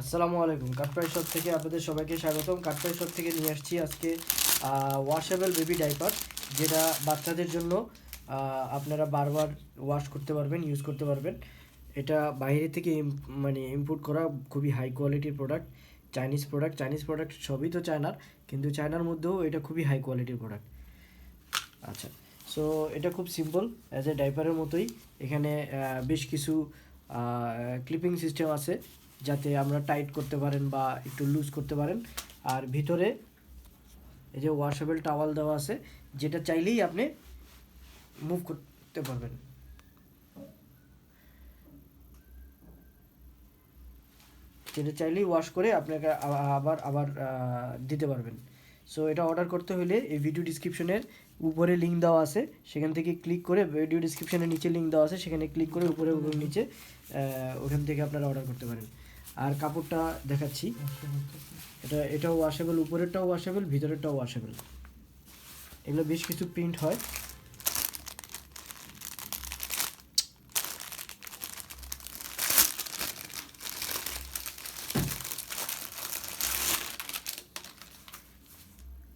আসসালামু আলাইকুম। কাঠপ্রাই শপ থেকে আপনাদের সবাইকে স্বাগতম। কাঠপ্রাই শপ থেকে নিয়ে আসছি আজকে ওয়াশেবল বেবি ডাইপার যেটা বাচ্চাদের জন্য আপনারা বারবার ওয়াশ করতে পারবেন ইউজ করতে পারবেন। এটা বাইরে থেকে মানে ইম্পোর্ট করা খুবই হাই কোয়ালিটির product Chinese product Chinese product সবই তো চায়নার কিন্তু চায়নার মধ্যেও এটা খুবই হাই কোয়ালিটির প্রোডাক্ট আচ্ছা সো এটা খুব সিম্পল অ্যাজ এ ডাইপারের মতোই। এখানে বেশ কিছু ক্লিপিং সিস্টেম আছে। যাতে আমরা টাইট করতে পারেন বা একটু লুজ করতে পারেন। আর ভিতরে এই যে ওয়াশেবল টাওয়াল দেওয়া আছে, যেটা চাইলেই আপনি মুভ করতে পারবেন। যেটা চাইলেই ওয়াশ করে আপনাকে আবার আবার দিতে পারবেন। সো এটা অর্ডার করতে হলে এই ভিডিও ডিসক্রিপশনের উপরে লিঙ্ক দেওয়া আছে। সেখান থেকে ক্লিক করে ভিডিও ডিসক্রিপশনের নিচে লিঙ্ক দেওয়া আছে। সেখানে ক্লিক করে উপরে নিচে ওখান থেকে আপনারা অর্ডার করতে পারেন। আর কাপড়টা দেখাচ্ছি। এটা, এটাও ওয়াশেবল উপরেরটাও ওয়াশেবল ভিতরেরটাও ওয়াশেবল এগুলো বেশ কিছু প্রিন্ট হয়।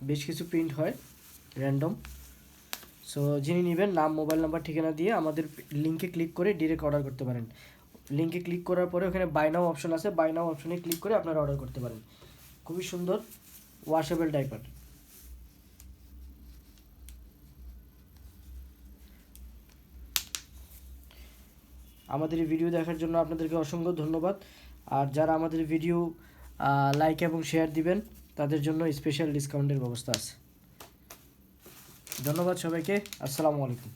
বেশ কিছু প্রিন্ট হয় র্যান্ডম সো যিনি নেবেন, নাম মোবাইল নাম্বার ঠিকানা দিয়ে আমাদের লিঙ্কে ক্লিক করে ডিরেক্ট অর্ডার করতে পারেন। লিঙ্কে ক্লিক করার পরে ওখানে বাই নাও অপশন আছে। বাই নাও অপশনে ক্লিক করে আপনারা অর্ডার করতে পারেন। খুবই সুন্দর ওয়াশেবল ডাইপার আমাদের ভিডিও দেখার জন্য আপনাদেরকে অসংখ্য ধন্যবাদ। আর যারা আমাদের ভিডিও লাইক এবং শেয়ার দিবেন, তাদের জন্য স্পেশাল ডিসকাউন্টের ব্যবস্থা আছে। ধন্যবাদ সবাইকে। আসসালামু আলাইকুম।